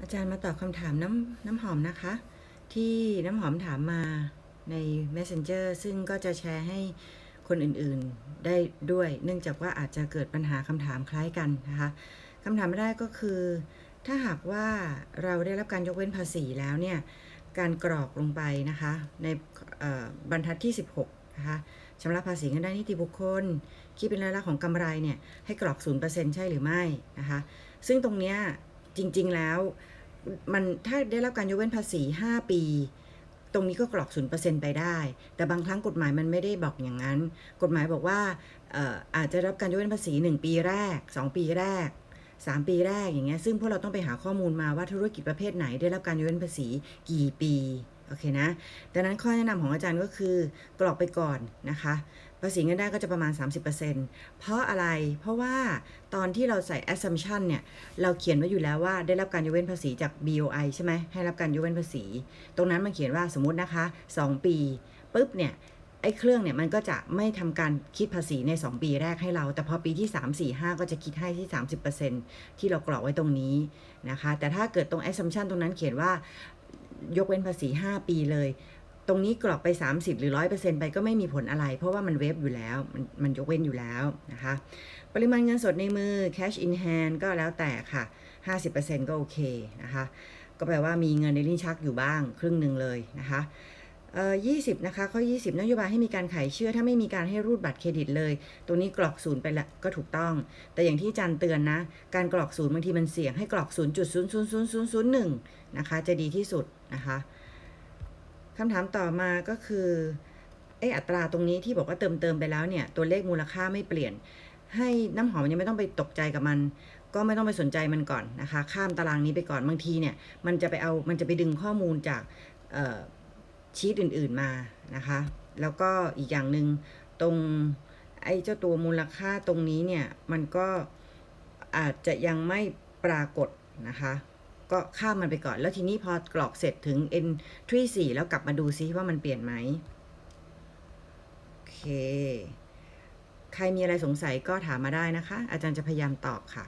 อาจารย์มาตอบคำถามน้ำน้ำหอมนะคะ ที่น้ำหอมถามมาใน Messenger ซึ่งก็จะแชร์ให้คนอื่นๆได้ด้วย เนื่องจากว่าอาจจะเกิดปัญหาคำถามคล้ายกันนะคะคำถามแรกก็คือ ถ้าหากว่าเราได้รับการยกเว้นภาษีแล้วเนี่ยการกรอกลงไปนะคะ ในบรรทัดที่ 16นะคะชำระภาษีเงินได้นิติบุคคล คิดเป็นรายละของกำไรเนี่ยให้กรอก 0%ใช่หรือไม่นะคะ ซึ่งตรงเนี้ย จริง ๆ แล้ว มันถ้าได้รับการยกเว้นภาษี 5 ปี ตรงนี้ก็กรอกศูนเปอร์เซ็นไปได้ แต่บางครั้งกฎหมายมันไม่ได้บอกอย่างนั้น กฎหมายบอกว่าอาจจะรับการยกเว้นภาษี 1 ปีแรก 2 ปีแรก 3 ปีแรกอย่างเงี้ยซึ่งพวกเราต้องไปหาข้อมูลมาว่าธุรกิจประเภทไหนได้รับการยกเว้นภาษีกี่ปี โอเคนะ ดังนั้นข้อแนะนำของอาจารย์ก็คือกรอกไปก่อนนะคะ ภาษีเงินได้ก็จะประมาณ 30%เพราะอะไร เพราะว่าตอนที่เราใส่ assumption เนี่ย เราเขียนไว้อยู่แล้วว่าได้รับการยกเว้นภาษีจาก BOI ใช่ไหม ให้รับการยกเว้นภาษี ตรงนั้นมันเขียนว่าสมมตินะคะ 2 ปีปุ๊บเนี่ยไอ้เครื่องเนี่ยมันก็จะไม่ทำการคิดภาษีใน 2 ปีแรกให้เรา แต่พอปีที่ 3 4 5 ก็จะคิดให้ที่ 30%ที่เรากรอกไว้ตรงนี้นะคะ แต่ถ้าเกิดตรง assumption ตรงนั้นเขียนว่า ยกเว้นภาษี 5 ปีเลย ตรงนี้กรอกไป 30 หรือ 100%ไปก็ไม่มีผลอะไร เพราะว่ามันเวฟอยู่แล้ว มันมันยกเว้นอยู่แล้วนะคะ ปริมาณเงินสดในมือ cash in hand ก็แล้วแต่ค่ะ 50%ก็โอเคนะคะ ก็แปลว่ามีเงินในลิ้นชักอยู่บ้างครึ่งหนึ่งเลยนะคะ เอ่อ20นะคะข้อ 20 นโยบายให้มีการขายเชื่อถ้าไม่มีการให้รูดบัตรเครดิตเลย ตรงนี้กรอกศูนย์ไปละก็ถูกต้อง แต่อย่างที่อาจันเตือนนะ การกรอกศูนย์บางทีมันเสี่ยงให้กรอก0.0000001นะคะ จะดีที่สุดนะคะคำถามต่อมาก็คือไออัตราตรงนี้ที่บอกว่าเติมเติมไปแล้วเนี่ย ตัวเลขมูลค่าไม่เปลี่ยน ให้น้ำหอมยังไม่ต้องไปตกใจกับมัน ก็ไม่ต้องไปสนใจมันก่อนนะคะ ข้ามตารางนี้ไปก่อนบางทีเนี่ย มันจะไปเอามันจะไปดึงข้อมูลจากเอ่อ ชีตอื่นๆมานะคะ แล้วก็อีกอย่างหนึ่งตรงไอ้เจ้าตัวมูลค่าตรงนี้เนี่ย มันก็อาจจะยังไม่ปรากฏนะคะ ก็ข้ามมันไปก่อน แล้วทีนี้พอกรอกเสร็จถึง entry 4 แล้วกลับมาดูซิว่ามันเปลี่ยนไหมโอเค ใครมีอะไรสงสัยก็ถามมาได้นะคะ อาจารย์จะพยายามตอบค่ะ